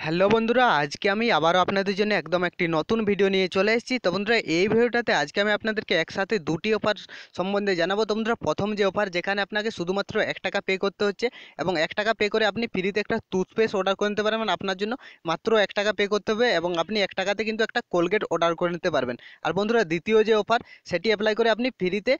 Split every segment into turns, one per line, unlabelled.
Hello বন্ধুরা, আজকে আমি আবারও আপনাদের জন্য একদম একটি নতুন ভিডিও নিয়ে চলে এসেছি। তো বন্ধুরা, এই ভিডিওটাতে আজকে আমি আপনাদেরকে একসাথে দুটি অফার সম্বন্ধে জানাব। তো বন্ধুরা, প্রথম যে অফার, যেখানে আপনাকে শুধুমাত্র এক টাকা পে করতে হচ্ছে এবং এক টাকা পে করে আপনি ফ্রিতে একটা টুথপেস্ট অর্ডার করে নিতে পারবেন। আপনার জন্য মাত্র এক টাকা পে করতে হবে এবং আপনি এক টাকাতে কিন্তু একটা কোলগেট অর্ডার করে নিতে পারবেন। আর বন্ধুরা, দ্বিতীয় যে অফার, সেটি অ্যাপ্লাই করে আপনি ফ্রিতে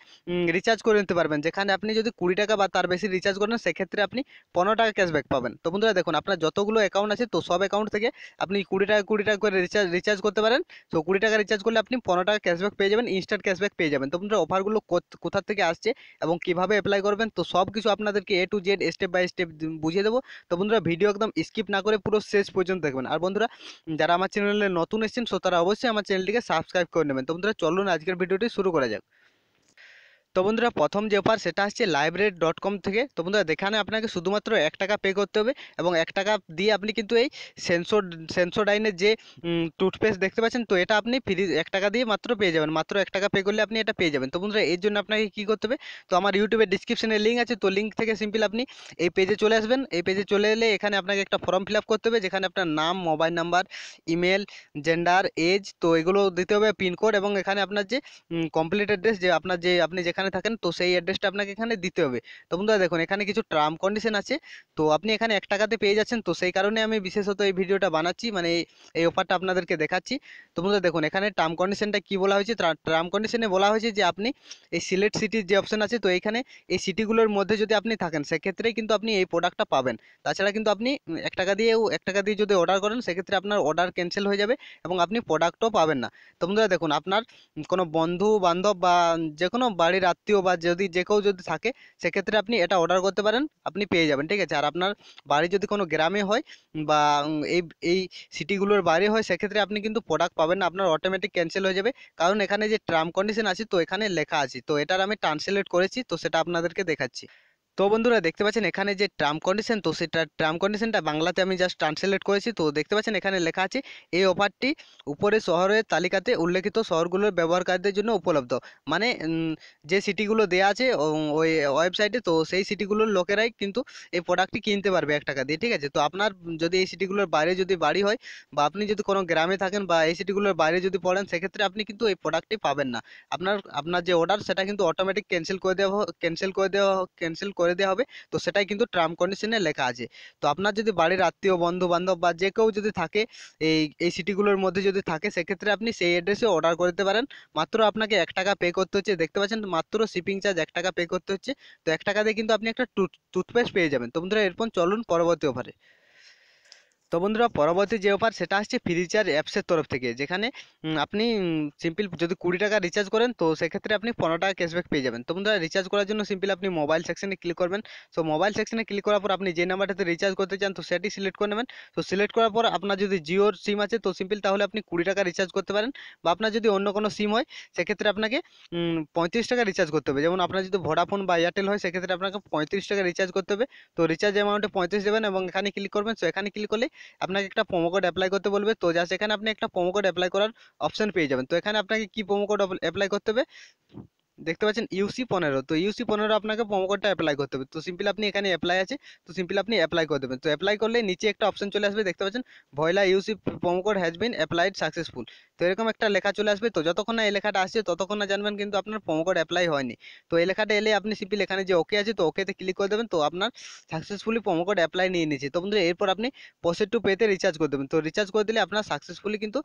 রিচার্জ করে নিতে পারবেন। যেখানে আপনি যদি কুড়ি টাকা বা তার বেশি রিচার্জ করেন, সেক্ষেত্রে আপনি পনেরো টাকা ক্যাশব্যাক পাবেন। তো বন্ধুরা, দেখুন, আপনার যতগুলো অ্যাকাউন্ট আছে, তো সব অ্যাকাউন্ট থেকে আপনি কুড়ি টাকা কুড়ি টাকা করে রিচার্জ রিচার্জ করতে পারেন। তো কুড়ি টাকা রিচার্জ করলে আপনি পনেরো টাকা ক্যাশব্যাক পেয়ে যাবেন ইনস্ট্যান্ট ক্যাশব্যাক পেয়ে যাবেন। তো বন্ধুরা অফারগুলো কোথা থেকে আসছে এবং কীভাবে অ্যাপ্লাই করবেন, তো সব কিছু আপনাদেরকে A to Z step by step বুঝিয়ে দেবো। তো বন্ধুরা ভিডিও একদম স্কিপ না করে পুরো শেষ পর্যন্ত দেখবেন। আর বন্ধুরা, যারা আমার চ্যানেলে নতুন এসেছেন সো তারা অবশ্যই আমার চ্যানেলটিকে সাবস্ক্রাইব করে নেবেন। তো বন্ধুরা, চলুন আজকের ভিডিওটি শুরু করা যাক। তো বন্ধুরা, প্রথম যে অফার সেটা হচ্ছে লাইব্রেরি ডট কম থেকে। তো বন্ধুরা দেখানে আপনাকে শুধুমাত্র এক টাকা পে করতে হবে এবং এক টাকা দিয়ে আপনি কিন্তু এই সেন্সোর সেন্সোডাইনের যে টুথপেস্ট দেখতে পাচ্ছেন, তো এটা আপনি ফ্রি এক টাকা দিয়ে মাত্র পেয়ে যাবেন। মাত্র এক টাকা পে করলে আপনি এটা পেয়ে যাবেন। তো বন্ধুরা, এর জন্য আপনাকে কী করতে হবে? তো আমার ইউটিউবের ডিসক্রিপশনে লিঙ্ক আছে, তো লিঙ্ক থেকে সিম্পল আপনি এই পেজে চলে আসবেন। এই পেজে চলে এলে এখানে আপনাকে একটা ফর্ম ফিল করতে হবে, যেখানে আপনার নাম mobile number email gender age তো এগুলো দিতে হবে পিনকোড এবং এখানে আপনার যে কমপ্লিট অ্যাড্রেস যে আপনার যে, আপনি যেখানে থাকেন, তো সেই অ্যাড্রেসটা আপনাকে এখানে দিতে হবে। তো বন্ধুরা দেখুন, এখানে কিছু টার্ম কন্ডিশন আছে। তো আপনি এখানে এক টাকাতে পেয়ে যাচ্ছেন, তো সেই কারণে আমি বিশেষত এই ভিডিওটা বানাচ্ছি মানে এই অফারটা আপনাদেরকে দেখাচ্ছি। তো বন্ধুরা দেখুন, এখানে টার্ম কন্ডিশনটা কি বলা হয়েছে? টার্ম কন্ডিশনে বলা হয়েছে যে আপনি এই সিলেক্ট সিটির যে অপশন আছে, তো এইখানে এই সিটিগুলোর মধ্যে যদি আপনি থাকেন, সেক্ষেত্রেই কিন্তু আপনি এই প্রোডাক্টটা পাবেন। তাছাড়া কিন্তু আপনি এক টাকা দিয়েও এক টাকা দিয়ে যদি অর্ডার করেন, সেক্ষেত্রে আপনার অর্ডার ক্যান্সেল হয়ে যাবে এবং আপনি প্রোডাক্টও পাবেন না। তো বন্ধুরা দেখুন, আপনার কোনো বন্ধু বান্ধব বা যে কোনো বাড়ির আত্মীয় বা যদি যে কেউ যদি থাকে, সেক্ষেত্রে আপনি এটা অর্ডার করতে পারেন, আপনি পেয়ে যাবেন, ঠিক আছে? আর আপনার বাড়ি যদি কোনো গ্রামে হয় বা এই এই সিটিগুলোর বাইরে হয়, সেক্ষেত্রে আপনি কিন্তু প্রোডাক্ট পাবেন না, আপনার অটোমেটিক ক্যান্সেল হয়ে যাবে। কারণ এখানে যে টার্ম কন্ডিশন আছে, তো এখানে লেখা আছে। তো এটার আমি ট্রান্সলেট করেছি, তো সেটা আপনাদেরকে দেখাচ্ছি। তো বন্ধুরা দেখতে পাচ্ছেন এখানে যে টার্ম কন্ডিশন তো সেটা টার্ম কন্ডিশনটা বাংলাতে আমি জাস্ট ট্রান্সলেট করেছি। তো দেখতে পাচ্ছেন এখানে লেখা আছে, এই অফারটি উপরে শহরের তালিকাতে উল্লেখিত শহরগুলোর ব্যবহারকারীদের জন্য উপলব্ধ। মানে যে সিটিগুলো দেওয়া আছে ওই ওয়েবসাইটে তো সেই সিটিগুলোর লোকেরাই কিন্তু এই প্রোডাক্টটি কিনতে পারবে এক টাকা দিয়ে, ঠিক আছে? তো আপনার যদি এই সিটিগুলোর বাইরে যদি বাড়ি হয় বা আপনি যদি কোনো গ্রামে থাকেন বা এই সিটিগুলোর বাইরে যদি পড়েন, সেক্ষেত্রে আপনি কিন্তু এই প্রোডাক্টটি পাবেন না। আপনার আপনার যে অর্ডার সেটা কিন্তু অটোমেটিক ক্যান্সেল করে দেওয়া ক্যান্সেল করে দেওয়া ক্যান্সেল করে দেওয়া হবে। তো সেটাই কিন্তু টার্ম কন্ডিশনে লেখা আছে। তো আপনার যদি বাড়ির আত্মীয় বন্ধু বান্ধব বা যে কেউ যদি থাকে, এই এই সিটিগুলোর মধ্যে যদি থাকে, সেক্ষেত্রে আপনি সেই অ্যাড্রেসে অর্ডার করে দিতে পারেন। মাত্র আপনাকে এক টাকা পে করতে হচ্ছে। দেখতে পাচ্ছেন, মাত্র শিপিং চার্জ এক টাকা পে করতে হচ্ছে। তো এক টাকা দিয়ে কিন্তু আপনি একটা টুথপেস্ট পেয়ে যাবেন। তো বন্ধুরা, এরপর চলুন পরবর্তী অফারে তো বন্ধুরা, পরবর্তী যে অফার সেটা হচ্ছে ফ্রি রিচার্জ অ্যাপসের তরফ থেকে। যেখানে আপনি সিম্পল যদি কুড়ি টাকা রিচার্জ করেন, তো সেক্ষেত্রে আপনি পনেরো টাকা ক্যাশব্যাক পেয়ে যাবেন। তো বন্ধুরা রিচার্জ করার জন্য সিম্পল আপনি মোবাইল সেকশনে ক্লিক করবেন। সো মোবাইল সেকশনে ক্লিক করার পর আপনি যে নাম্বারটাতে রিচার্জ করতে চান, তো সেটি সিলেক্ট করে নেবেন। তো সিলেক্ট করার পর আপনার যদি জিওর সিম আছে, তো সিম্পল তাহলে আপনি কুড়ি টাকা রিচার্জ করতে পারেন। বা আপনার যদি অন্য কোনো সিম হয়, সেক্ষেত্রে আপনাকে পঁয়ত্রিশ টাকা রিচার্জ করতে হবে। যেমন আপনার যদি ভোডাফোন বা এয়ারটেল হয়, সেক্ষেত্রে আপনাকে পঁয়ত্রিশ টাকা রিচার্জ করতে হবে। তো রিচার্জ অ্যামাউন্টে পঁয়ত্রিশ দেবেন এবং এখানে ক্লিক করবেন। সো এখানে ক্লিক করলে আপনাকে একটা প্রোমো কোড অ্যাপ্লাই করতে বলবে। তো যা সেখানে আপনি একটা প্রোমো কোড অ্যাপ্লাই করার অপশন পেয়ে যাবেন। তো এখানে আপনাকে কী প্রোমো কোড অ্যাপ্লাই করতে হবে? দেখতে পাচ্ছেন ইউসি পনেরো। তো ইউসি পনেরো আপনাকে প্রোমো কোডটা অ্যাপ্লাই করতে হবে। তো সিম্পল আপনি এখানে অ্যাপ্লাই আছে, তো সিম্পল আপনি অ্যাপ্লাই করে দেবেন। তো অ্যাপ্লাই করলে নিচে একটা অপশন চলে আসবে, দেখতে পাচ্ছেন? Voila you see promo code has been applied successful তো এরকম একটা লেখা চলে আসবে। তো যতক্ষণ না এই লেখাটা আসছে, ততক্ষণ না জানবেন কিন্তু আপনার প্রোমো কোড অ্যাপ্লাই হয়নি। তো এই লেখাটা এলে আপনি সিম্পল এখানে যে ওকে আছে, তো ওকেতে ক্লিক করে দেবেন। তো আপনার সাকসেসফুলি প্রোমো কোড অ্যাপ্লাই নিয়ে নিয়েছে। তো বন্ধুরা, এরপর আপনি পোস্টেড টু পেতে রিচার্জ করে দেবেন। তো রিচার্জ করে দিলে আপনার সাকসেসফুলি কিন্তু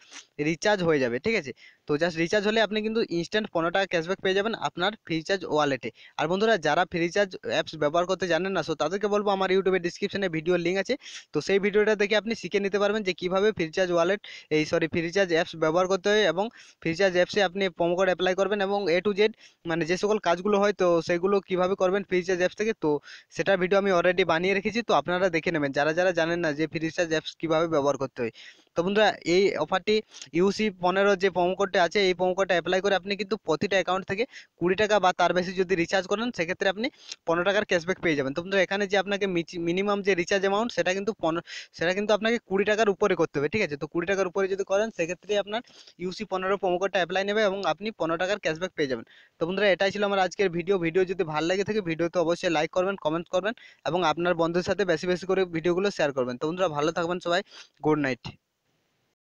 রিচার্জ হয়ে যাবে, ঠিক আছে? তো জাস্ট রিচার্জ হলে আপনি কিন্তু ইনস্ট্যান্ট পনেরো টাকা ক্যাশব্যাক পেয়ে যাবেন। আপনার ফ্রিচার্জ ওয়ালেটে আর বন্ধুরা, যারা ফ্রিচার্জ অ্যাপস ব্যবহার করতে জানেন না সো তাদেরকে বলব আমার ইউটিউবের ডিসক্রিপশনে ভিডিও লিঙ্ক আছে। তো সেই ভিডিওটা দেখে আপনি শিখে নিতে পারবেন যে কীভাবে ফ্রিচার্জ ওয়ালেট এই সরি ফ্রিচার্জ অ্যাপস ব্যবহার করতে হয় এবং ফ্রিচার্জ অ্যাপসে আপনি প্রোমো কোড অ্যাপ্লাই করবেন এবং এ টু জেড মানে যে সকল কাজগুলো হয়, তো সেগুলো কীভাবে করবেন ফ্রিচার্জ অ্যাপস থেকে, তো সেটার ভিডিও আমি অলরেডি বানিয়ে রেখেছি, তো আপনারা দেখে নেবেন। যারা যারা জানেন না যে ফ্রিচার্জ অ্যাপস কীভাবে ব্যবহার করতে হয়। তো বন্ধুরা, এই অফারটি ইউসি পনেরো যে প্রোমো কোডটা আছে, এই প্রোমো কোডটা অ্যাপ্লাই করে আপনি কিন্তু প্রতিটা অ্যাকাউন্ট থেকে কুড়ি টাকা বা তার বেশি যদি রিচার্জ করেন, সেক্ষেত্রে আপনি পনেরো টাকার ক্যাশব্যাক পেয়ে যাবেন। তো বন্ধুরা, এখানে যে আপনাকে মিনিমাম যে রিচার্জ অ্যামাউন্ট সেটা কিন্তু সেটা কিন্তু আপনাকে কুড়ি টাকার উপরে করতে হবে, ঠিক আছে? তো কুড়ি টাকার উপরে যদি করেন, সেক্ষেত্রে আপনার ইউসি পনেরো প্রোমো কোডটা অ্যাপ্লাই নেবে এবং আপনি পনেরো টাকার ক্যাশব্যাক পেয়ে যাবেন। তো বন্ধুরা, এটাই ছিল আমার আজকের ভিডিও ভিডিও যদি ভালো লাগে থাকে ভিডিওতে অবশ্যই লাইক করবেন কমেন্ট করবেন এবং আপনার বন্ধুদের সাথে বেশি বেশি করে ভিডিওগুলো শেয়ার করবেন। তো বন্ধুরা, ভালো থাকবেন সবাই। Good night